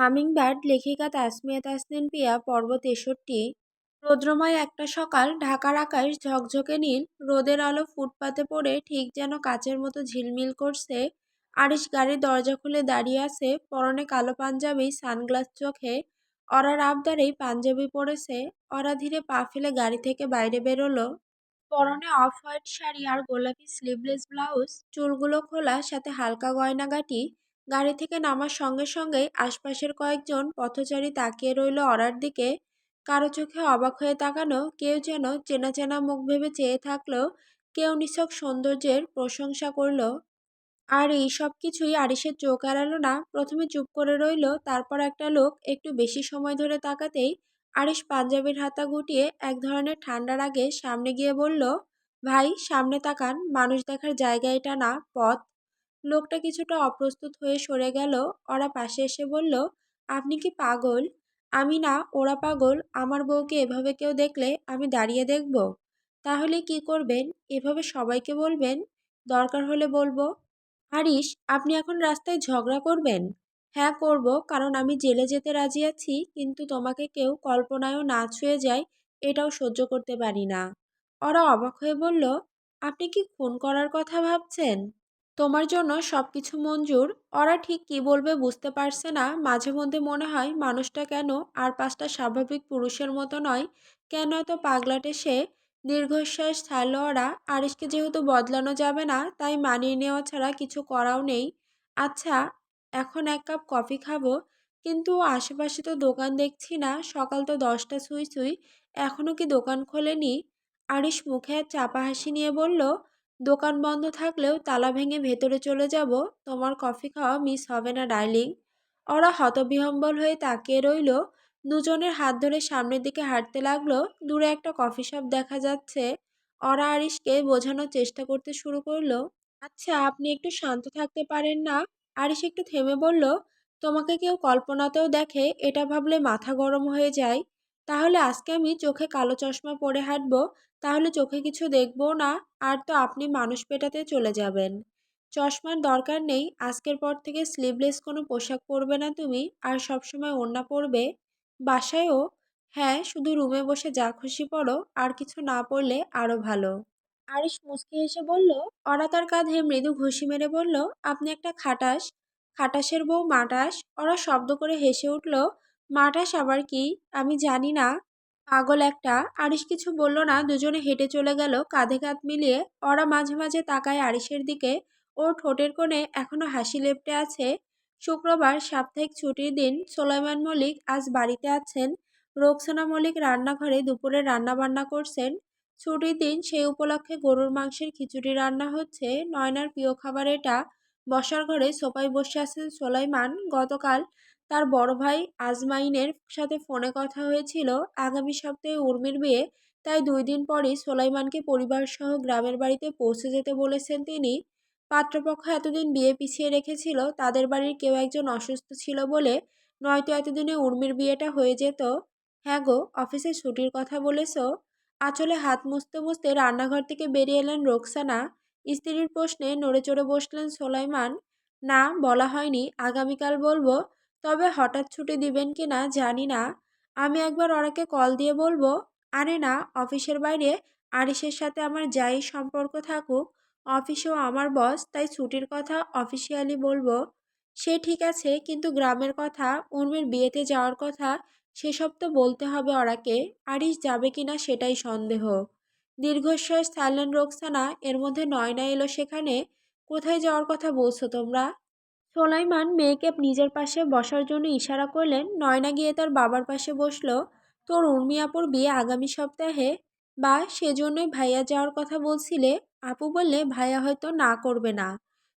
Hummingbird লেখিকা তাসমিয়া তাসনিন পিয়া পর্ব তেষট্টি। রৌদ্রময় একটা সকাল, ঢাকার আকাশ ঝকঝকে নীল, রোদের আলো ফুটপাতে পড়ে ঠিক যেন কাচের মতো ঝিলমিল করছে। আরিশ গাড়ির দরজা খুলে দাঁড়িয়ে আছে, পরনে কালো পাঞ্জাবি, সানগ্লাস চোখে অরার আবদারেই পাঞ্জাবি পরেছে। অরা ধীরে পা ফেলে গাড়ি থেকে বাইরে বেরোলো। পরনে অফ হোয়াইট শাড়ি আর গোলাপি স্লিভলেস ব্লাউজ, চুলগুলো খোলা, সাথে হালকা গয়নাগাটি গাড়ি থেকে নামার সঙ্গে সঙ্গেই আশপাশের কয়েকজন পথচারী তাকিয়ে রইল অরার দিকে। কারও চোখে অবাক হয়ে তাকানো, কেউ যেন চেনা চেনা মুখ ভেবে চেয়ে থাকল কেউ নিছক সৌন্দর্যের প্রশংসা করল। আর এই সব কিছুই আরিসের চোখ এড়ালো না। প্রথমে চুপ করে রইল, তারপর একটা লোক একটু বেশি সময় ধরে তাকাতেই আরিস পাঞ্জাবির হাতা গুটিয়ে এক ধরনের ঠান্ডার আগে সামনে গিয়ে বলল, ভাই, সামনে তাকান। মানুষ দেখার জায়গা এটা না, পথ। লোকটা কিছুটা অপ্রস্তুত হয়ে সরে গেল। ওরা পাশে এসে বলল, আপনি কি পাগল? আমি না, ওরা পাগল। আমার বউকে এভাবে কেউ দেখলে আমি দাঁড়িয়ে দেখব। তাহলে কি করবেন? এভাবে সবাইকে বলবেন? দরকার হলে বলব। আরিস আপনি এখন রাস্তায় ঝগড়া করবেন? হ্যাঁ করব, কারণ আমি জেলে যেতে রাজি আছি, কিন্তু তোমাকে কেউ কল্পনায়ও না ছুঁয়ে যায়, এটাও সহ্য করতে পারি না। ওরা অবাক হয়ে বলল, আপনি কি খুন করার কথা ভাবছেন? তোমার জন্য সব কিছু মঞ্জুর। ওরা ঠিক কি বলবে বুঝতে পারছে না। মাঝে মধ্যে মনে হয় মানুষটা কেন আর পাঁচটা স্বাভাবিক পুরুষের মতো নয়? কেন এত পাগলাটে সে? দীর্ঘশ্বাস ছাড়ল ওরা। আরিসকে যেহেতু বদলানো যাবে না, তাই মানিয়ে নেওয়া ছাড়া কিছু করাও নেই। আচ্ছা এখন এক কাপ কফি খাব। কিন্তু আশেপাশে তো দোকান দেখছি না। সকাল তো দশটা ছুঁই ছুঁই। এখনও কি দোকান খোলেনি? আরিস মুখে চাপা হাসি নিয়ে বলল দোকান বন্ধ থাকলেও তালা ভেঙে ভেতরে চলে যাব, তোমার কফি খাওয়া মিস হবে না ডার্লিং ওরা হতবিহম্বল হয়ে তাকিয়ে রইল। দুজনের হাত ধরে সামনের দিকে হাঁটতে লাগল। দূরে একটা কফি শপ দেখা যাচ্ছে। অরা আরিশকে বোঝানোর চেষ্টা করতে শুরু করল। আচ্ছা আপনি একটু শান্ত থাকতে পারেন না? আরিশ একটু থেমে বলল, তোমাকে কেউ কল্পনাতেও দেখে, এটা ভাবলে মাথা গরম হয়ে যায়। তাহলে আজকে আমি চোখে কালো চশমা পরে হাঁটবো। তাহলে চোখে কিছু দেখব না, আর তো আপনি মানুষ পেটাতে চলে যাবেন। চশমার দরকার নেই, আজকের পর থেকে স্লিভলেস কোনো পোশাক পরবে না তুমি, আর সবসময় ওড়না পরবে। বাসায়ও? হ্যাঁ শুধু রুমে বসে যা খুশি পড়ো, আর কিছু না পড়লে আরও ভালো। আরিস মুচকি হেসে বলল, অরা তার কাঁধে মৃদু ঘুষি মেরে বলল, আপনি একটা খাটাস। খাটাসের বউ মাটাস। ওরা শব্দ করে হেসে উঠল, মাটাস আবার কি? আমি জানি না। পাগল একটা। আরিস কিছু বলল না, দুজনে হেঁটে চলে গেল। কাঁধে কাঁধ মিলিয়ে ওরা মাঝে মাঝে তাকায় আরিসের দিকে। ওর ঠোঁটের কোণে এখনও হাসি লেপটে আছে। শুক্রবার সাপ্তাহিক ছুটির দিন সোলাইমান মল্লিক আজ বাড়িতে আছেন। রোকসানা মল্লিক রান্নাঘরে দুপুরে রান্না বান্না করছেন। ছুটির দিন সেই উপলক্ষে গরুর মাংসের খিচুড়ি রান্না হচ্ছে। নয়নার প্রিয় খাবার এটা। বসার ঘরে সোফায় বসে আছেন সোলাইমান। গতকাল তার বড় ভাই আজমাইনের সাথে ফোনে কথা হয়েছিল। আগামী সপ্তাহে উর্মির বিয়ে, তাই দুই দিন পরই সোলাইমানকে পরিবারসহ গ্রামের বাড়িতে পৌঁছে যেতে বলেছেন তিনি। পাত্রপক্ষ এতদিন বিয়ে পিছিয়ে রেখেছিল, তাদের বাড়ির কেউ একজন অসুস্থ ছিল বলে নয়তো এতদিনে উর্মির বিয়েটা হয়ে যেত। হ্যাঁ গো, অফিসে ছুটির কথা বলেছ। আচলে হাত মুছতে মুছতে রান্নাঘর থেকে বেরিয়ে এলেন রোকসানা। স্ত্রীর প্রশ্নে নড়ে চড়ে বসলেন সোলাইমান। না, বলা হয়নি। আগামীকাল বলব। তবে হঠাৎ ছুটি দিবেন কি না জানি না। আমি একবার ওরাকে কল দিয়ে বলব, আরে না, অফিসের বাইরে আরিসের সাথে আমার যাই সম্পর্ক থাকুক, অফিসেও আমার বস, তাই ছুটির কথা অফিসিয়ালি বলব। সে ঠিক আছে, কিন্তু গ্রামের কথা, উর্মির বিয়েতে যাওয়ার কথা, সেসব তো বলতে হবে ওরাকে আরিস যাবে কিনা সেটাই সন্দেহ। দীর্ঘশ্বাস ছাড়লেন রোকসানা, এর মধ্যে নয়না এলো সেখানে, কোথায় যাওয়ার কথা বলছো তোমরা? সোলাইমান মেয়েকে নিজের পাশে বসার জন্য ইশারা করলেন, নয়না গিয়ে তার বাবার পাশে বসল। তোর উর্মিয়াপুর বিয়ে আগামী সপ্তাহে বা সেজন্যই ভাইয়া যাওয়ার কথা বলছিলে। আপু বললে ভাইয়া হয়তো না করবে না।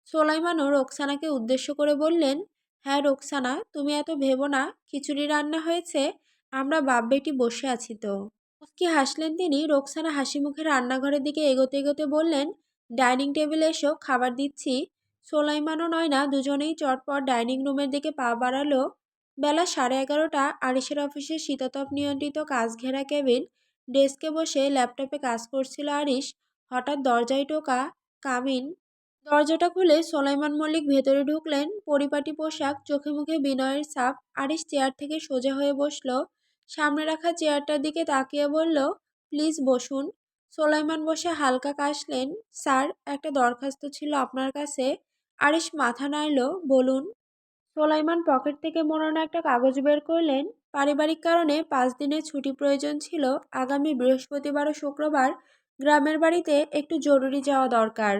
সোলাইমানও রোকসানাকে উদ্দেশ্য করে বললেন হ্যাঁ রোকসানা, তুমি এত ভেবো না, খিচুড়ি রান্না হয়েছে, আমরা বাপ বেটি বসে আছি তো। কি হাসলেন তিনি, রোকসানা হাসি মুখে রান্নাঘরের দিকে এগোতে এগোতে বললেন, ডাইনিং টেবিলে এসো, খাবার দিচ্ছি। সোলাইমানও নয় না, দুজনেই চটপট ডাইনিং রুমের দিকে পা বাড়ালো। বেলা সাড়ে এগারোটা আরিসের অফিসে শীততাপ নিয়ন্ত্রিত কাজ ঘেরা কেবিন। ডেস্কে বসে ল্যাপটপে কাজ করছিল আরিস হঠাৎ দরজায় টোকা, কামিন। দরজাটা খুলে সোলাইমান মল্লিক ভেতরে ঢুকলেন। পরিপাটি পোশাক, চোখে মুখে বিনয়ের ছাপ। আরিস চেয়ার থেকে সোজা হয়ে বসল। সামনে রাখা চেয়ারটার দিকে তাকিয়ে বলল, প্লিজ বসুন। সোলাইমান বসে হালকা কাশলেন। স্যার, একটা দরখাস্ত ছিল আপনার কাছে। আরিস মাথা নাড়ল, বলুন, সোলাইমান পকেট থেকে মোড়ানো একটা কাগজ বের করলেন? পারিবারিক কারণে পাঁচ দিনের ছুটি প্রয়োজন ছিল। আগামী বৃহস্পতিবার ও শুক্রবার গ্রামের বাড়িতে একটু জরুরি যাওয়া দরকার।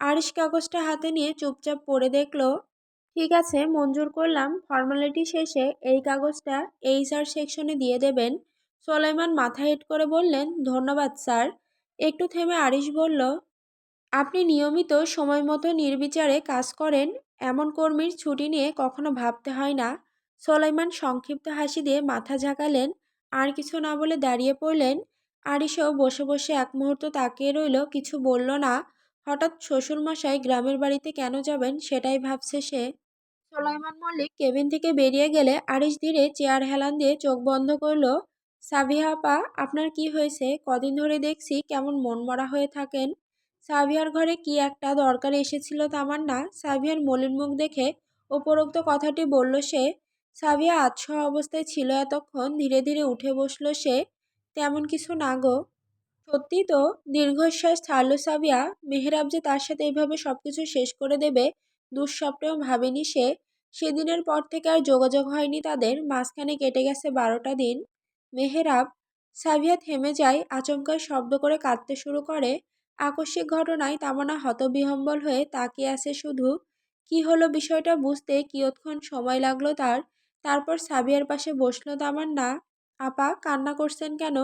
আরিশ কাগজটা হাতে নিয়ে চুপচাপ পড়ে দেখল, ঠিক আছে, মঞ্জুর করলাম। ফর্মালিটি শেষে এই কাগজটা এইচআর সেকশনে দিয়ে দেবেন। সোলাইমান মাথা হেট করে বললেন, ধন্যবাদ, স্যার। একটু থেমে আরিশ বলল আপনি নিয়মিত সময় মতো নির্বিচারে কাজ করেন, এমন কর্মীর ছুটি নিয়ে কখনো ভাবতে হয় না। সোলাইমান সংক্ষিপ্ত হাসি দিয়ে মাথা ঝাঁকালেন, আর কিছু না বলে দাঁড়িয়ে পড়লেন? আরিশও বসে বসে এক মুহূর্ত তাকিয়ে রইল, কিছু বলল না। হঠাৎ শ্বশুরমশাই গ্রামের বাড়িতে কেন যাবেন সেটাই ভাবছে সে। সোলাইমান মল্লিক কেবিন থেকে বেরিয়ে গেলে আরিশ ধীরে চেয়ার হেলান দিয়ে চোখ বন্ধ করল, সাবিহা আপা, আপনার কি হয়েছে? কদিন ধরে দেখছি কেমন মনমরা হয়ে থাকেন। সাবিহার ঘরে কি একটা দরকার এসেছিল তামান্না? সাবিহার মলিন মুখ দেখে উপরোক্ত কথাটি বলল সে সাবিয়া আতসহ অবস্থায় ছিল এতক্ষণ, ধীরে ধীরে উঠে বসল সে, তেমন কিছু না গো। সত্যি তো, দীর্ঘশ্বাস ছাড়ল সাবিয়া মেহরাব যে তার সাথে এইভাবে সব কিছু শেষ করে দেবে, দুঃস্বপ্নেও ভাবেনি সে। সেদিনের পর থেকে আর যোগাযোগ হয়নি তাদের। মাঝখানে কেটে গেছে বারোটা দিন। মেহেরাব সাবিয়া থেমে যায় আচমকায় শব্দ করে কাঁদতে শুরু করে। আকস্মিক ঘটনায় তামানা হতবিহম্বল হয়ে তাকিয়ে আছে শুধু। কি হলো বিষয়টা বুঝতে কিয়ৎক্ষণ সময় লাগল তার। তারপর সাবিয়ার পাশে বসল তামান্না। আপা, কান্না করছেন কেন?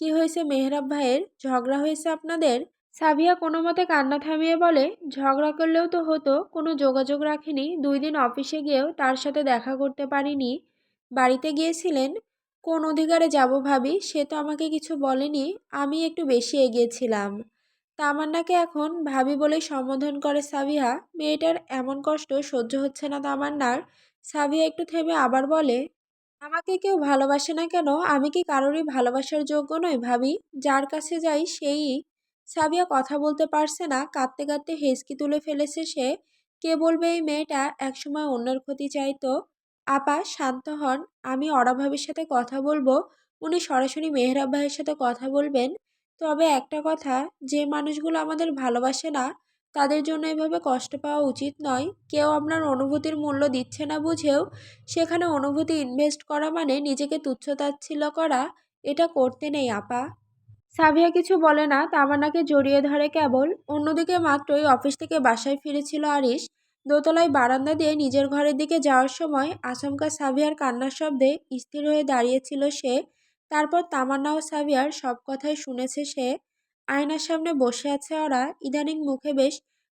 কি হয়েছে মেহরাব ভাইয়ের? ঝগড়া হয়েছে আপনাদের? সাবিয়া কোনো মতে কান্না থামিয়ে বলে, ঝগড়া করলেও তো হতো, কোনো যোগাযোগ রাখেনি। দুই দিন অফিসে গিয়েও তার সাথে দেখা করতে পারিনি। বাড়িতে গিয়েছিলেন? কোন অধিকারে যাব ভাবি? সে তো আমাকে কিছু বলেনি। আমি একটু বেশি এগিয়েছিলাম তামান্নাকে এখন ভাবি বলেই সম্বোধন করে সাবিহা, মেয়েটার এমন কষ্ট সহ্য হচ্ছে না তামান্নার। সাবিয়া একটু থেমে আবার বলে, আমাকে কেউ ভালোবাসে না কেন? আমি কি কারোরই ভালোবাসার যোগ্য নই ভাবি? যার কাছে যাই সেই সাবিয়া কথা বলতে পারছে না, কাঁদতে কাঁদতে হেসকি তুলে ফেলেছে সে। কে বলবে এই মেয়েটা? একসময় অন্যের ক্ষতি চাইতো আপা, শান্ত হন। আমি অরাভাবির সাথে কথা বলব। উনি সরাসরি মেহরাব ভাইয়ের সাথে কথা বলবেন। তবে একটা কথা, যে মানুষগুলো আমাদের ভালোবাসে না, তাদের জন্য এভাবে কষ্ট পাওয়া উচিত নয়। কেউ আপনার অনুভূতির মূল্য দিচ্ছে না বুঝেও সেখানে অনুভূতি ইনভেস্ট করা মানে নিজেকে তুচ্ছতাচ্ছিল্য করা। এটা করতে নেই, আপা। সাবিয়া কিছু বলে না, তামান্নাকে জড়িয়ে ধরে কেবল। অন্যদিকে মাত্রই অফিস থেকে বাসায় ফিরেছিল আরিশ। দোতলায় বারান্দা দিয়ে নিজের ঘরের দিকে যাওয়ার সময় আচমকা সাবিয়ার কান্নার শব্দে স্থির হয়ে দাঁড়িয়েছিল সে। তারপর তামান্না ও সাবিয়ার সব কথাই শুনেছে সে। আয়নার সামনে বসে আছে ওরা। ইদানিং মুখে বেশ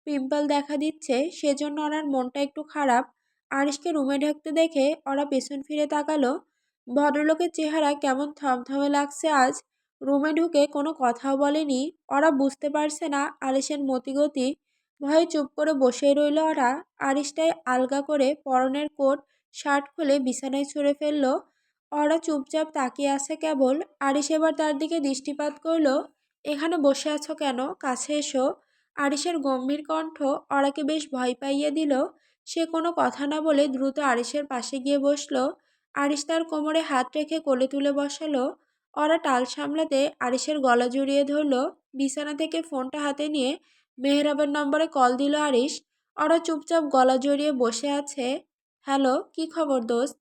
পিম্পল দেখা দিচ্ছে। সেজন্য ওনার মনটা একটু খারাপ। আরিশকে রুমে ঢুকতে দেখে ওরা পেছন ফিরে তাকালো। ভদ্রলোকের চেহারা কেমন থমথমে লাগছে আজ। রুমে ঢুকে কোনো কথাও বলেনি। ওরা বুঝতে পারছে না আরিশের মতিগতি। ভয়ে চুপ করে বসেই রইল ওরা। আরিসটাই আলগা করে পরনের কোট, শার্ট খুলে বিছানায় ছুঁড়ে ফেলল। ওরা চুপচাপ তাকিয়ে আছে কেবল। আরিস এবার তার দিকে দৃষ্টিপাত করল, এখানে বসে আছো কেন? কাছে এসো। আরিসের গম্ভীর কণ্ঠ ওরাকে বেশ ভয় পাইয়ে দিল। সে কোনো কথা না বলে দ্রুত আরিসের পাশে গিয়ে বসল। আরিস তার কোমরে হাত রেখে কোলে তুলে বসালো। ওরা টাল সামলাতে আরিসের গলা জড়িয়ে ধরলো। বিছানা থেকে ফোনটা হাতে নিয়ে মেহরাবের নম্বরে কল দিল আরিস ওরা চুপচাপ গলা জড়িয়ে বসে আছে। হ্যালো, কি খবর দোস্ত?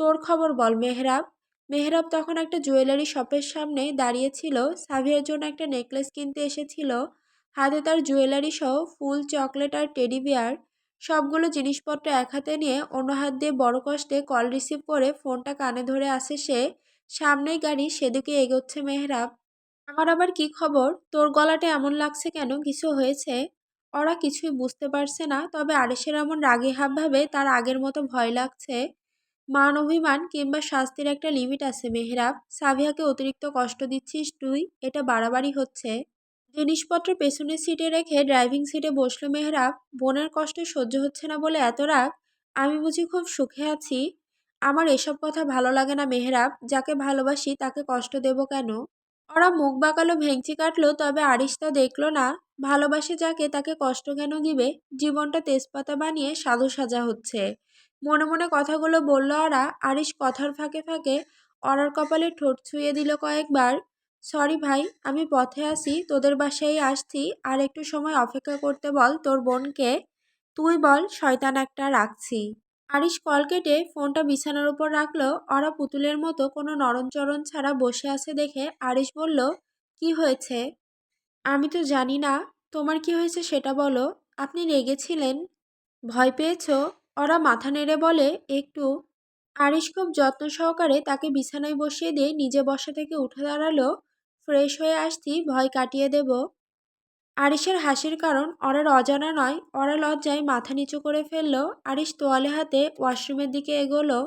তোর খবর বল, মেহরাব। মেহরাব তখন একটা জুয়েলারি শপের সামনে দাঁড়িয়েছিল। সাভিয়ার জন্য একটা নেকলেস কিনতে এসেছিল। হাতে তার জুয়েলারি সহ ফুল, চকলেট আর টেডি বিয়ার। সবগুলো জিনিসপত্র এক হাতে নিয়ে অন্য হাত দিয়ে বড় কষ্টে কল রিসিভ করে ফোনটা কানে ধরে আসে সে। সামনেই গাড়ি, সেদিকে এগোচ্ছে মেহরাব। আমার আবার কি খবর? তোর গলাটা এমন লাগছে কেন? কিছু হয়েছে? ওরা কিছুই বুঝতে পারছে না, তবে আরিসের এমন রাগী হাবভাবে তার আগের মতো ভয় লাগছে। মান অভিমান কিংবা শাস্তির একটা লিমিট আছে মেহরাব। সাভিয়াকে অতিরিক্ত কষ্ট দিচ্ছিস তুই? এটা বাড়াবাড়ি হচ্ছে। জিনিসপত্র পেছনের সিটে রেখে ড্রাইভিং সিটে বসল মেহরাব। বোনের কষ্ট সহ্য হচ্ছে না বলে এত রাগ? আমি বুঝি খুব সুখে আছি। আমার এসব কথা ভালো লাগে না মেহরাব। যাকে ভালোবাসি তাকে কষ্ট দেব কেন? ওরা মুখ বাঁকালো, ভেঙচি কাটলো, তবে আরিস তা দেখল না। ভালোবাসে যাকে, তাকে কষ্ট কেন দিবে? জীবনটা তেজপাতা বানিয়ে সাধু সাজা হচ্ছে। মনে মনে কথাগুলো বলল ওরা আরিস কথার ফাঁকে ফাঁকে অরার কপালে ঠোঁট ছুঁয়ে দিল কয়েকবার। সরি ভাই, আমি পথে আসি তোদের বাসায় আসছি। আর একটু সময় অপেক্ষা করতে বল তোর বোনকে। তুই বল, শয়তান একটা রাখছি। আরিস কল কেটে ফোনটা বিছানার উপর রাখল। ওরা পুতুলের মতো কোনো নরমচরণ ছাড়া বসে আছে দেখে আরিস বলল, কি হয়েছে? আমি তো জানি না। তোমার কি হয়েছে সেটা বলো। আপনি রেগেছিলেন ভয় পেয়েছ? ওরা মাথা নেড়ে বলে, একটু। আরিস খুব যত্ন সহকারে তাকে বিছানায় বসিয়ে দিয়ে নিজে বসা থেকে উঠে দাঁড়াল। ফ্রেশ হয়ে আসছি, ভয় কাটিয়ে দেব। আরিসের হাসির কারণ অরার অজানা নয়। অরা লজ্জায় মাথা নিচু করে ফেলল। আরিস তোয়ালে হাতে ওয়াশরুমের দিকে এগোলো।